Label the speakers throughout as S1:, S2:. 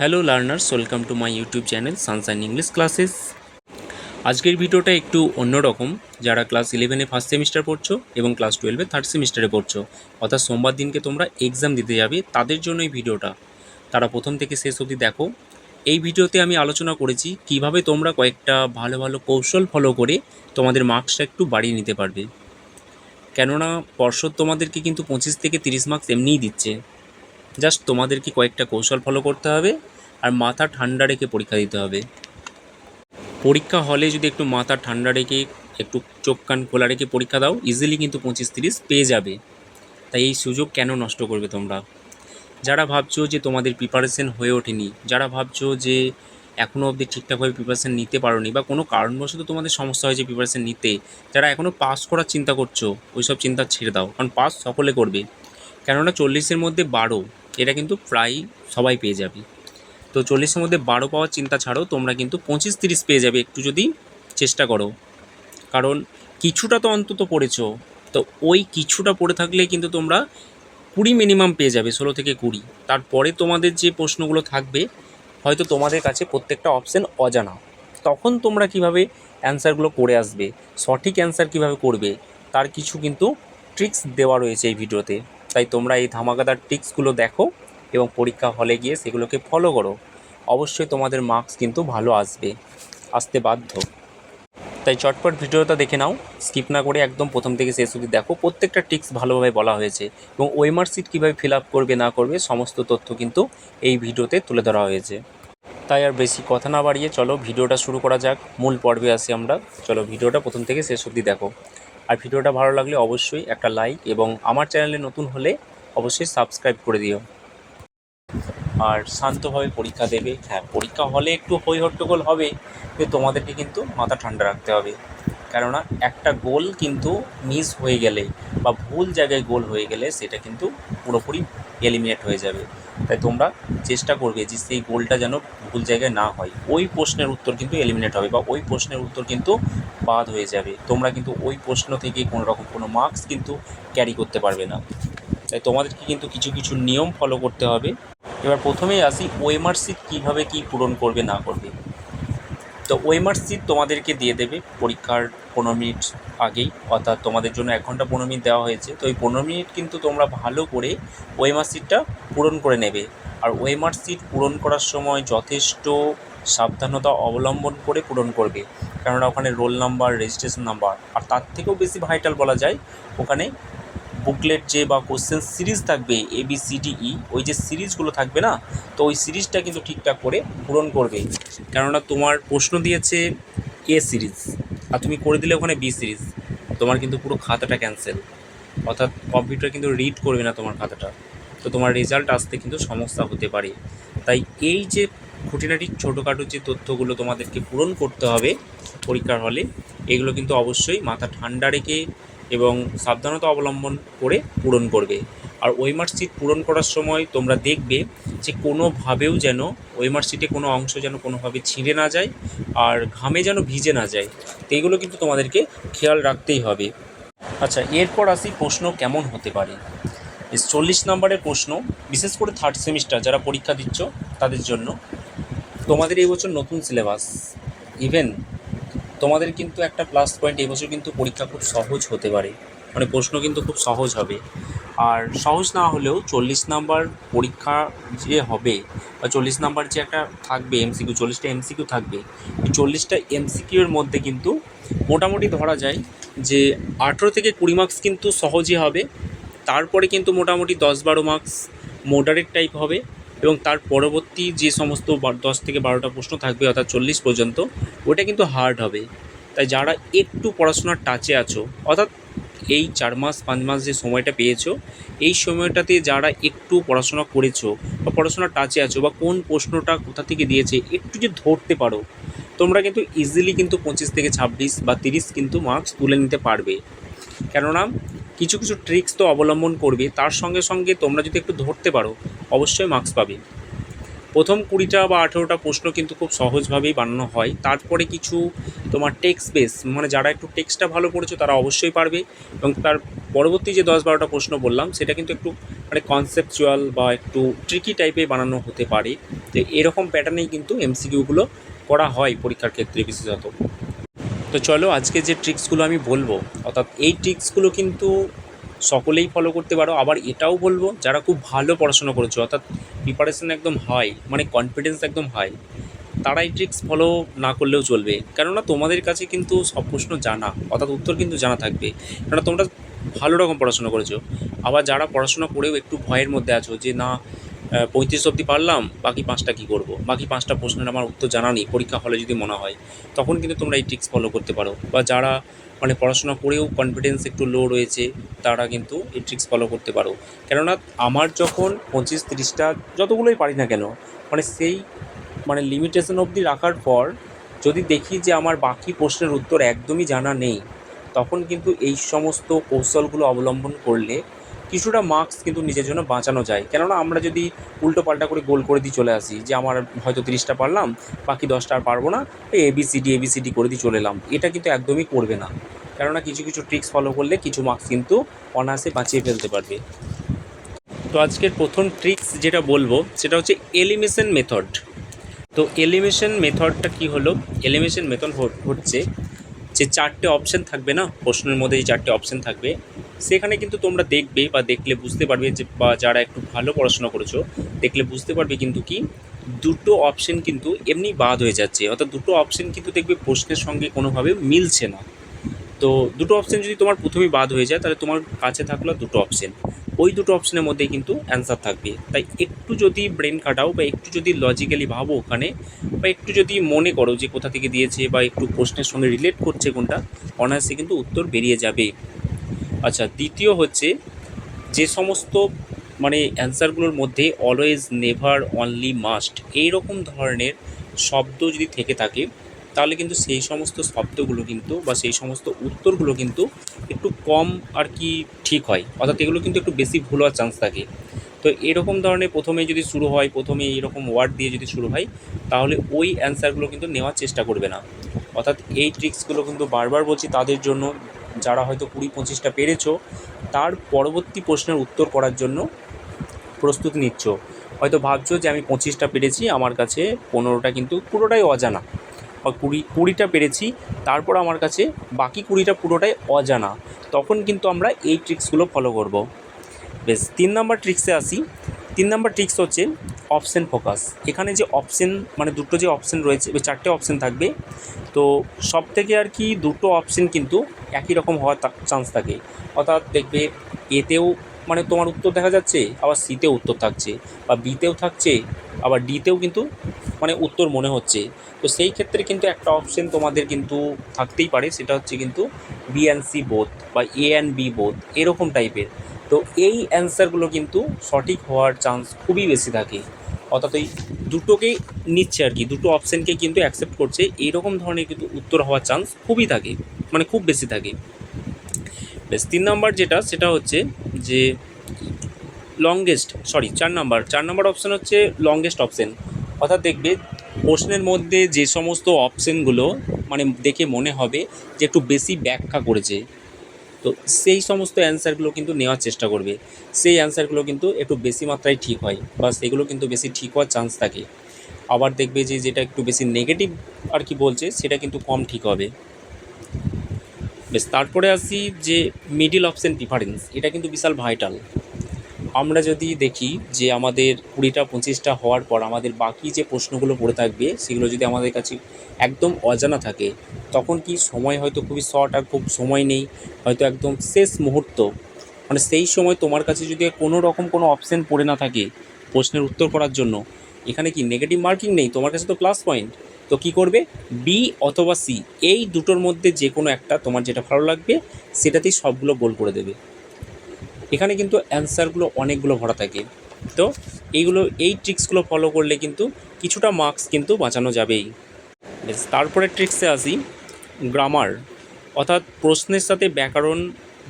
S1: Hello learners welcome to my YouTube channel Sunshine English classes আজকের ভিডিওটা একটু অন্যরকম। যারা ক্লাস ইলেভেনে ফার্স্ট সেমিস্টার পড়ছো এবং ক্লাস টুয়েলভে থার্ড সেমিস্টারে পড়ছো, অর্থাৎ সোমবার দিনকে তোমরা এক্সাম দিতে যাবে, তাদের জন্য এই ভিডিওটা। তারা প্রথম থেকে শেষ অবধি দেখো। এই ভিডিওতে আমি আলোচনা করেছি কীভাবে তোমরা কয়েকটা ভালো ভালো কৌশল ফলো করে তোমাদের মার্কসটা একটু বাড়িয়ে নিতে পারবে। কেননা পর্ষদ তোমাদেরকে কিন্তু পঁচিশ থেকে তিরিশ মার্কস এমনিই দিচ্ছে। জাস্ট তোমাদেরকে কয়েকটা কৌশল ফলো করতে হবে আর মাথা ঠান্ডা রেখে পরীক্ষা দিতে হবে। পরীক্ষা হলে যদি একটু মাথা ঠান্ডা রেখে একটু চোখ কান খোলা রেখে পরীক্ষা দাও ইজিলি কিন্তু পঁচিশ তিরিশ পেয়ে যাবে। তাই এই সুযোগ কেন নষ্ট করবে তোমরা? যারা ভাবছ যে তোমাদের প্রিপারেশন হয়ে ওঠেনি, যারা ভাবছ যে এখনও অবধি ঠিকঠাকভাবে প্রিপারেশন নিতে পারোনি বা কোনো কারণবশত তোমাদের সমস্যা হয়েছে প্রিপারেশান নিতে, যারা এখনও পাস করার চিন্তা করছ, ওইসব চিন্তা ছেড়ে দাও। কারণ পাস সকলে করবে। কেননা চল্লিশের মধ্যে বারো এটা কিন্তু প্রায় সবাই পেয়ে যাবে। তো চল্লিশের মধ্যে বারো পাওয়ার চিন্তা ছাড়ো তোমরা কিন্তু পঁচিশ তিরিশ পেয়ে যাবে একটু যদি চেষ্টা করো। কারণ কিছুটা তো অন্তত পড়েছো, তো ওই কিছুটা পড়ে থাকলে কিন্তু তোমরা কুড়ি মিনিমাম পেয়ে যাবে, ষোলো থেকে কুড়ি। তারপরে তোমাদের যে প্রশ্নগুলো থাকবে, হয়তো তোমাদের কাছে প্রত্যেকটা অপশান অজানা। তখন তোমরা কীভাবে অ্যান্সারগুলো করে আসবে, সঠিক অ্যান্সার কীভাবে করবে, তার কিছু কিন্তু ট্রিক্স দেওয়া রয়েছে এই ভিডিওতে তাই তোমরা এই ধামাকাদার ট্রিক্সগুলো দেখো এবং পরীক্ষা হলে গিয়ে সেগুলোকে ফলো করো। অবশ্যই তোমাদের মার্কস কিন্তু ভালো আসবে। আসতে বাধ্য। তাই চটপট ভিডিওটা দেখে নাও। স্কিপ না করে একদম প্রথম থেকে শেষ অবধি দেখো। প্রত্যেকটা টিক্স ভালোভাবে বলা হয়েছে এবং ওয়েমার কীভাবে ফিল আপ করবে, না করবে সমস্ত তথ্য কিন্তু এই ভিডিওতে তুলে ধরা হয়েছে। তাই আর বেশি কথা না বাড়িয়ে চলো ভিডিওটা শুরু করা যাক। মূল পর্বে আসি আমরা। চলো ভিডিওটা প্রথম থেকে শেষ অবধি দেখো। আর ভিডিওটা ভালো লাগলে অবশ্যই একটা লাইক এবং আমার চ্যানেলে নতুন হলে অবশ্যই সাবস্ক্রাইব করে দিও। আর শান্তভাবে পরীক্ষা দেবে। হ্যাঁ পরীক্ষা হলে একটু হই হট্টগোল হবে কিন্তু তোমাদেরকে কিন্তু মাথা ঠান্ডা রাখতে হবে। কেননা একটা গোল কিন্তু মিস হয়ে গেলে বা ভুল জায়গায় গোল হয়ে গেলে সেটা কিন্তু পুরোপুরি এলিমিনেট হয়ে যাবে। তাই তোমরা চেষ্টা করবে যে সেই গোলটা যেন ভুল জায়গায় না হয়। ওই প্রশ্নের উত্তর কিন্তু এলিমিনেট হবে বা ওই প্রশ্নের উত্তর কিন্তু বাদ হয়ে যাবে। তোমরা কিন্তু ওই প্রশ্ন থেকে কোনো রকম কোনো মার্কস কিন্তু ক্যারি করতে পারবে না। তাই তোমাদেরকে কিন্তু কিছু কিছু নিয়ম ফলো করতে হবে। এবার প্রথমেই আসি ওয়েমার কীভাবে কী পূরণ করবে, না করবে। তো ওয়েমার সিট তোমাদেরকে দিয়ে দেবে পরীক্ষার পনেরো মিনিট আগেই, অর্থাৎ তোমাদের জন্য এক ঘণ্টা পনেরো মিনিট দেওয়া হয়েছে। তো এই পনেরো মিনিট কিন্তু তোমরা ভালো করে ওয়েমার সিটটা পূরণ করে নেবে। আর ওয়েমার সিট পূরণ করার সময় যথেষ্ট সাবধানতা অবলম্বন করে পূরণ করবে। কেননা ওখানে রোল নাম্বার, রেজিস্ট্রেশন নাম্বার, আর তার থেকেও বেশি ভাইটাল বলা যায়, ওখানে বুকলেট যে বা কোশ্চেন সিরিজ থাকবে A B C D E ওই যে সিরিজগুলো থাকবে না, তো ওই সিরিজটা কিন্তু ঠিকঠাক করে পূরণ করবে। কেননা তোমার প্রশ্ন দিয়েছে এ সিরিজ আর তুমি করে দিলে ওখানে বি সিরিজ তোমার কিন্তু পুরো খাতাটা ক্যান্সেল অর্থাৎ কম্পিউটার কিন্তু রিড করবে না তোমার খাতাটা, তো তোমার রেজাল্ট আসতে কিন্তু সমস্যা হতে পারে। তাই এই যে খুঁটিনাটি ছোটোখাটো যে তথ্যগুলো তোমাদেরকে পূরণ করতে হবে পরীক্ষার হলে, এগুলো কিন্তু অবশ্যই মাথা ঠান্ডা রেখে এবং সাবধানতা অবলম্বন করে পূরণ করবে। আর ওয়েমার সিট পূরণ করার সময় তোমরা দেখবে যে কোনোভাবেও যেন ওয়েমার সিটে কোনো অংশ যেন কোনোভাবে ছিঁড়ে না যায় আর ঘামে যেন ভিজে না যায়। তো এগুলো কিন্তু তোমাদেরকে খেয়াল রাখতেই হবে। আচ্ছা এরপর আসি প্রশ্ন কেমন হতে পারে? চল্লিশ নম্বরের প্রশ্ন, বিশেষ করে থার্ড সেমিস্টার যারা পরীক্ষা দিচ্ছ তাদের জন্য। তোমাদের এই বছর নতুন সিলেবাস ইভেন তোমাদের কিন্তু একটা প্লাস পয়েন্ট এবছর কিন্তু পরীক্ষা খুব সহজ হতে পারে। মানে প্রশ্ন কিন্তু খুব সহজ হবে। আর সহজ না হলেও চল্লিশ নাম্বার পরীক্ষা যে হবে বা চল্লিশ নাম্বার যে একটা থাকবে এমসিকিউ চল্লিশটা এমসিকিউ থাকবে, এই চল্লিশটা এমসিকিউর মধ্যে কিন্তু মোটামুটি ধরা যায় যে আঠেরো থেকে কুড়ি মার্কস কিন্তু সহজই হবে। তারপরে কিন্তু মোটামুটি দশ বারো মার্কস মোডারেট টাইপ হবে। এবং তার পরবর্তী যে সমস্ত দশ থেকে বারোটা প্রশ্ন থাকবে, অর্থাৎ চল্লিশ পর্যন্ত, ওটা কিন্তু হার্ড হবে। তাই যারা একটু পড়াশোনার টাচে আছো, অর্থাৎ এই চার মাস, পাঁচ মাস যে সময়টা পেয়েছ, এই সময়টাতে যারা একটু পড়াশোনা করেছ বা পড়াশোনার টাচে আছো বা কোন প্রশ্নটা কোথা থেকে দিয়েছে, একটু যে ধরতে পারো, তোমরা কিন্তু ইজিলি কিন্তু পঁচিশ থেকে ছাব্বিশ বা তিরিশ কিন্তু মার্কস তুলে নিতে পারবে। কেননা কিছু কিছু ট্রিক্স তো অবলম্বন করবে। তার সঙ্গে সঙ্গে তোমরা যদি একটু ধরতে পারো, অবশ্যই মার্কস পাবে। প্রথম কুড়িটা বা আঠেরোটা প্রশ্ন কিন্তু খুব সহজভাবেই বানানো হয়। তারপরে কিছু তোমার টেক্সট বেস মানে যারা একটু টেক্সটটা ভালো পড়েছো তারা অবশ্যই পারবে এবং তার পরবর্তী যে দশ বারোটা প্রশ্ন বললাম, সেটা কিন্তু একটু মানে কনসেপচুয়াল বা একটু ট্রিকি টাইপে বানানো হতে পারে। তো এরকম প্যাটার্নেই কিন্তু এমসিকিউগুলো করা হয় পরীক্ষার ক্ষেত্রে বিশেষত। তো চলো, আজকে যে ট্রিক্সগুলো আমি বলব, অর্থাৎ এই ট্রিক্সগুলো কিন্তু সকলেই ফলো করতে পারো, আবার এটাও বলব, যারা খুব ভালো পড়াশোনা করেছ, অর্থাৎ প্রিপারেশন একদম হাই মানে কনফিডেন্স একদম হাই তারা এই ট্রিক্স ফলো না করলেও চলবে। কেননা তোমাদের কাছে কিন্তু সব প্রশ্ন জানা, অর্থাৎ উত্তর কিন্তু জানা থাকবে। কেননা তোমরা ভালো রকম পড়াশোনা করেছ, আবার যারা পড়াশোনা করেও একটু ভয়ের মধ্যে আছো যে, না পঁয়ত্রিশ অবধি পারলাম, বাকি পাঁচটা কী করব? বাকি পাঁচটা প্রশ্নের আমার উত্তর জানা নেই, পরীক্ষা হলে যদি মনে হয়। তখন কিন্তু তোমরা এই ট্রিক্স ফলো করতে পারো। বা যারা মানে পড়াশোনা করেও কনফিডেন্স একটু লো রয়েছে, তারা কিন্তু এই ট্রিক্স ফলো করতে পারো। কেননা আমার যখন পঁচিশ তিরিশটা যতগুলোই পারি না কেন মানে সেই মানে লিমিটেশন অবধি রাখার পর, যদি দেখি যে আমার বাকি প্রশ্নের উত্তর একদমই জানা নেই, তখন কিন্তু এই সমস্ত কৌশলগুলো অবলম্বন করলে কিছুটা মার্কস কিন্তু নিজের জন্য বাঁচানো যায়। কেননা আমরা যদি উল্টো পাল্টা করে গোল করে দিয়ে চলে আসি, যে আমার হয়তো তিরিশটা পারলাম, বাকি দশটা আর পারব না এবিসিডি এবিসিডি করে দিয়ে চলে এলাম। এটা কিন্তু একদমই করবে না। কেননা কিছু কিছু ট্রিক্স ফলো করলে কিছু মার্কস কিন্তু অনায়াসে বাঁচিয়ে ফেলতে পারবে। তো আজকের প্রথম ট্রিক্স যেটা বলব, সেটা হচ্ছে এলিমিশন মেথড তো এলিমিশন মেথডটা কি হলো? এলিমিশন মেথড হচ্ছে যে চারটে অপশন থাকবে না, প্রশ্নের মধ্যে যে চারটে অপশান থাকবে, সেখানে কিন্তু তোমরা দেখবে বা দেখলে বুঝতে পারবে যে, বা যারা একটু ভালো পড়াশোনা করেছ, দেখলে বুঝতে পারবে কিন্তু কি, দুটো অপশান কিন্তু এমনি বাদ হয়ে যাচ্ছে। অর্থাৎ দুটো অপশান কিন্তু দেখবে প্রশ্নের সঙ্গে কোনোভাবে মিলছে না। তো দুটো অপশান যদি তোমার প্রথমেই বাদ হয়ে যায়, তাহলে তোমার কাছে থাকল দুটো অপশন ওই দুটো অপশনের মধ্যেই কিন্তু অ্যান্সার থাকবে। তাই একটু যদি ব্রেন খাটাও বা একটু যদি লজিক্যালি ভাবো ওখানে বা একটু যদি মনে করো যে কোথা থেকে দিয়েছে বা একটু প্রশ্নের সঙ্গে রিলেট করছে কোনটা, অনায়াসে কিন্তু উত্তর বেরিয়ে যাবে। আচ্ছা দ্বিতীয় হচ্ছে যে সমস্ত মানে অ্যান্সারগুলোর মধ্যে অলওয়েজ নেভার অনলি মাস্ট এই রকম ধরনের শব্দ যদি থেকে থাকে তাহলে কিন্তু সেই সমস্ত শব্দগুলো কিন্তু বা সেই সমস্ত উত্তরগুলো কিন্তু একটু কম আর কি ঠিক হয়। অর্থাৎ এগুলো কিন্তু একটু বেশি ভুল হওয়ার চান্স থাকে। তো এরকম ধরনের প্রথমে যদি শুরু হয় প্রথমে এরকম ওয়ার্ড দিয়ে যদি শুরু হয়, তাহলে ওই অ্যান্সারগুলো কিন্তু নেওয়ার চেষ্টা করবে না। অর্থাৎ এই ট্রিক্সগুলো কিন্তু বারবার বলছি তাদের জন্য, যারা হয়তো কুড়ি পঁচিশটা পেরেছ, তার পরবর্তী প্রশ্নের উত্তর করার জন্য প্রস্তুতি নিচ্ছ। হয়তো ভাবছ যে আমি পঁচিশটা পেরেছি, আমার কাছে পনেরোটা কিন্তু পুরোটাই অজানা। কুড়ি, কুড়িটা পেরেছি, তারপর আমার কাছে বাকি কুড়িটা পুরোটাই অজানা। তখন কিন্তু আমরা এই ট্রিক্সগুলো ফলো করব। বেশ, তিন নম্বর ট্রিক্সে আসি। তিন নম্বর ট্রিক্স হচ্ছে অপশন ফোকাস এখানে যে অপশন মানে দুটো যে অপশন রয়েছে চারটে অপশন থাকবে। তো সব থেকে আর কি দুটো অপশন কিন্তু একই রকম হওয়ার চান্স থাকে। অর্থাৎ দেখবে এতেও মানে তোমার উত্তর দেখা যাচ্ছে, আবার সিতেও উত্তর থাকছে, বা বিতেও থাকছে, আবার ডিতেও কিন্তু মানে উত্তর মনে হচ্ছে। তো সেই ক্ষেত্রে কিন্তু একটা অপশন তোমাদের কিন্তু থাকতেই পারে, সেটা হচ্ছে কিন্তু বি অ্যান্ড সি বোথ বা এ অ্যান্ড বি বোথ এরকম টাইপের তো এই অ্যান্সারগুলো কিন্তু সঠিক হওয়ার চান্স খুবই বেশি থাকে। অর্থাৎ এই দুটোকেই নিচ্ছে আর কি, দুটো অপশানকে কিন্তু অ্যাকসেপ্ট করছে এইরকম ধরনের কিন্তু উত্তর হওয়ার চান্স খুবই থাকে মানে খুব বেশি থাকে। বেশ, তিন নাম্বার যেটা, সেটা হচ্ছে যে লংগেস্ট সরি চার নাম্বার চার নাম্বার অপশান হচ্ছে লংগেস্ট অপশান অর্থাৎ দেখবে, প্রশ্নের মধ্যে যে সমস্ত অপশানগুলো মানে দেখে মনে হবে যে একটু বেশি ব্যাখ্যা করেছে, তো সেই সমস্ত অ্যান্সারগুলো কিন্তু নেওয়ার চেষ্টা করবে। সেই অ্যান্সারগুলো কিন্তু একটু বেশি মাত্রায় ঠিক হয় বা সেগুলো কিন্তু বেশি ঠিক হওয়ার চান্স থাকে। আবার দেখবে যে যেটা একটু বেশি নেগেটিভ আর কি বলছে, সেটা কিন্তু কম ঠিক হবে। বেশ, তারপরে আসি যে মিডিল অপশান প্রিফারেন্স এটা কিন্তু বিশাল ভাইটাল আমরা যদি দেখি যে আমাদের কুড়িটা, পঁচিশটা হওয়ার পর আমাদের বাকি যে প্রশ্নগুলো পড়ে থাকবে, সেগুলো যদি আমাদের কাছে একদম অজানা থাকে, তখন কি সময় হয়তো খুবই শর্ট আর খুব সময় নেই, হয়তো একদম শেষ মুহূর্ত? মানে সেই সময় তোমার কাছে যদি কোনো রকম কোনো অপশান পড়ে না থাকে প্রশ্নের উত্তর করার জন্য, এখানে কি নেগেটিভ মার্কিং নেই? তোমার কাছে তো প্লাস পয়েন্ট তো কি করবে? বি অথবা সি এই দুটোর মধ্যে যে কোনো একটা তোমার যেটা ভালো লাগবে, সেটাতেই সবগুলো গোল করে দেবে। এখানে কিন্তু অ্যান্সারগুলো অনেকগুলো ভরা থাকে। তো এইগুলো, এই ট্রিক্সগুলো ফলো করলে কিন্তু কিছুটা মার্কস কিন্তু বাঁচানো যাবেই। বেশ তারপরে ট্রিক্সে আসি গ্রামার অর্থাৎ প্রশ্নের সাথে ব্যাকরণ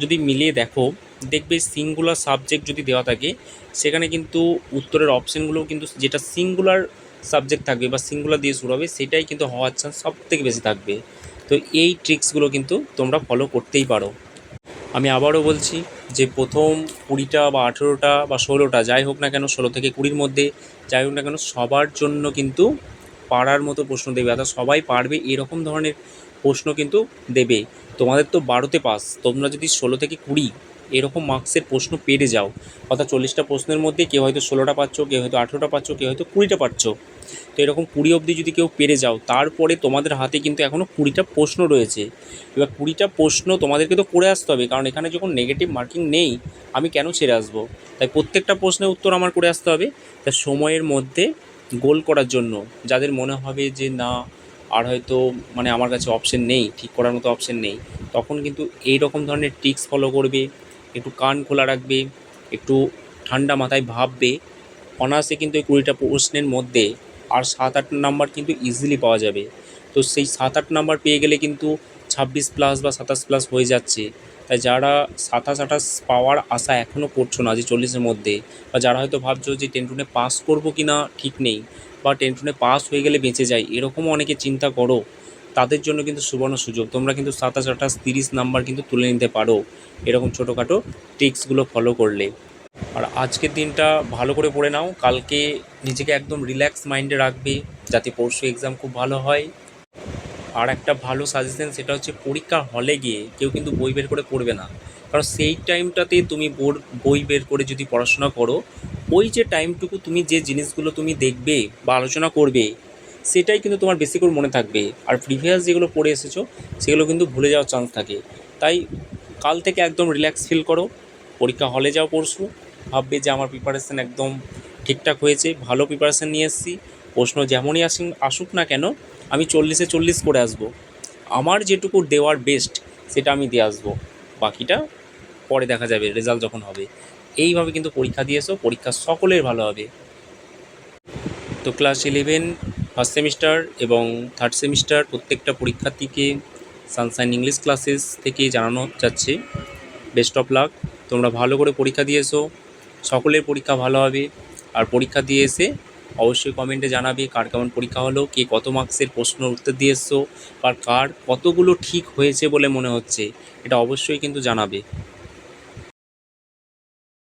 S1: যদি মিলিয়ে দেখো, দেখবে সিঙ্গুলার সাবজেক্ট যদি দেওয়া থাকে, সেখানে কিন্তু উত্তরের অপশানগুলো কিন্তু যেটা সিঙ্গুলার সাবজেক্ট থাকবে বা সিঙ্গুলার দিয়ে শুরু হবে, সেটাই কিন্তু হওয়ার চান্স সব থেকে বেশি থাকবে। তো এই ট্রিক্সগুলো কিন্তু তোমরা ফলো করতেই পারো। আমি আবারও বলছি যে প্রথম কুড়িটা বা আঠেরোটা বা ষোলোটা, যাই হোক না কেন ষোলো থেকে কুড়ির মধ্যে, যাই হোক না কেন সবার জন্য কিন্তু পারার মতো প্রশ্ন দেবে। অর্থাৎ সবাই পারবে এরকম ধরনের প্রশ্ন কিন্তু দেবে। তোমাদের তো বারোতে পাস তোমরা যদি ষোলো থেকে কুড়ি এরকম মার্কসের প্রশ্ন পেরে যাও। অর্থাৎ চল্লিশটা প্রশ্নের মধ্যে কেউ হয়তো ষোলোটা পাচ্ছ, কেউ হয়তো আঠেরোটা পাচ্ছ, কেউ হয়তো কুড়িটা পাচ্ছ। তো এরকম কুড়ি অবধি যদি কেউ পেরে যাও, তারপরে তোমাদের হাতে কিন্তু এখনও কুড়িটা প্রশ্ন রয়েছে। এবার কুড়িটা প্রশ্ন তোমাদেরকে তো করে আসতে হবে, কারণ এখানে যখন নেগেটিভ মার্কিং নেই, আমি কেন ছেড়ে আসব? তাই প্রত্যেকটা প্রশ্নের উত্তর আমার করে আসতে হবে। তাই সময়ের মধ্যে গোল করার জন্য, যাদের মনে হবে যে না, আর হয়তো মানে আমার কাছে অপশন নেই, ঠিক করার মতো অপশন নেই, তখন কিন্তু এই রকম ধরনের ট্রিক্স ফলো করবে। একটু কান খোলা রাখবে, একটু ঠান্ডা মাথায় ভাববে। অনায়াসে কিন্তু এই কুড়িটা প্রশ্নের মধ্যে আর সাত আট নাম্বার কিন্তু ইজিলি পাওয়া যাবে। তো সেই সাত আট নাম্বার পেয়ে গেলে কিন্তু ছাব্বিশ প্লাস বা সাতাশ প্লাস হয়ে যাচ্ছে। তাই যারা সাতাশ, আঠাশ পাওয়ার আশা এখনও করছ না যে চল্লিশের মধ্যে, বা যারা হয়তো ভাবছ যে টেন টুনে পাস করব কি না ঠিক নেই, বা টেন টুনে পাস হয়ে গেলে বেঁচে যাই এরকমও অনেকে চিন্তা করো। তাদের জন্য কিন্তু সুবর্ণ সুযোগ। তোমরা কিন্তু সাতাশ, আঠাশ, তিরিশ নাম্বার কিন্তু তুলে নিতে পারো এরকম ছোটোখাটো ট্রিক্সগুলো ফলো করলে। আর আজকের দিনটা ভালো করে পড়ে নাও। কালকে নিজেকে একদম রিল্যাক্স মাইন্ডে রাখবে, যাতে পরশু এক্সাম খুব ভালো হয়। আর একটা ভালো সাজেশন সেটা হচ্ছে পরীক্ষার হলে গিয়ে কেউ কিন্তু বই বের করে পড়বে না। কারণ সেই টাইমটাতে তুমি বই বের করে যদি পড়াশোনা করো, ওই যে টাইমটুকু তুমি যে জিনিসগুলো তুমি দেখবে বা আলোচনা করবে সেটাই কিন্তু তোমার বেশি করে মনে থাকবে। আর প্রিভিয়াস যেগুলো পড়ে এসেছ, সেগুলো কিন্তু ভুলে যাওয়ার চান্স থাকে। তাই কাল থেকে একদম রিল্যাক্স ফিল করো। পরীক্ষা হলে যাও পরশু। ভাববে যে আমার প্রিপারেশান একদম ঠিকঠাক হয়েছে, ভালো প্রিপারেশান নিয়ে এসেছি। প্রশ্ন যেমনই আসুন আসুক না কেন, আমি চল্লিশে চল্লিশ করে আসব। আমার যেটুকু দেওয়ার বেস্ট সেটা আমি দিয়ে আসব। বাকিটা পরে দেখা যাবে রেজাল্ট যখন হবে। এইভাবে কিন্তু পরীক্ষা দিয়ে এসো পরীক্ষা সকলের ভালো হবে। তো ক্লাস ইলেভেন ফার্স্ট সেমিস্টার এবং থার্ড সেমিস্টার প্রত্যেকটা পরীক্ষার্থীকে সানসাইন ইংলিশ ক্লাসেস থেকে জানানো যাচ্ছে। বেস্ট অফ লাক তোমরা ভালো করে পরীক্ষা দিয়ে এসো সকলের পরীক্ষা ভালো হবে। আর পরীক্ষা দিয়ে এসে অবশ্যই কমেন্টে জানাবে কার কেমন পরীক্ষা হলো, কে কত মার্কসের প্রশ্ন উত্তর দিয়ে এসছো আর কার কতগুলো ঠিক হয়েছে বলে মনে হচ্ছে, এটা অবশ্যই কিন্তু জানাবে।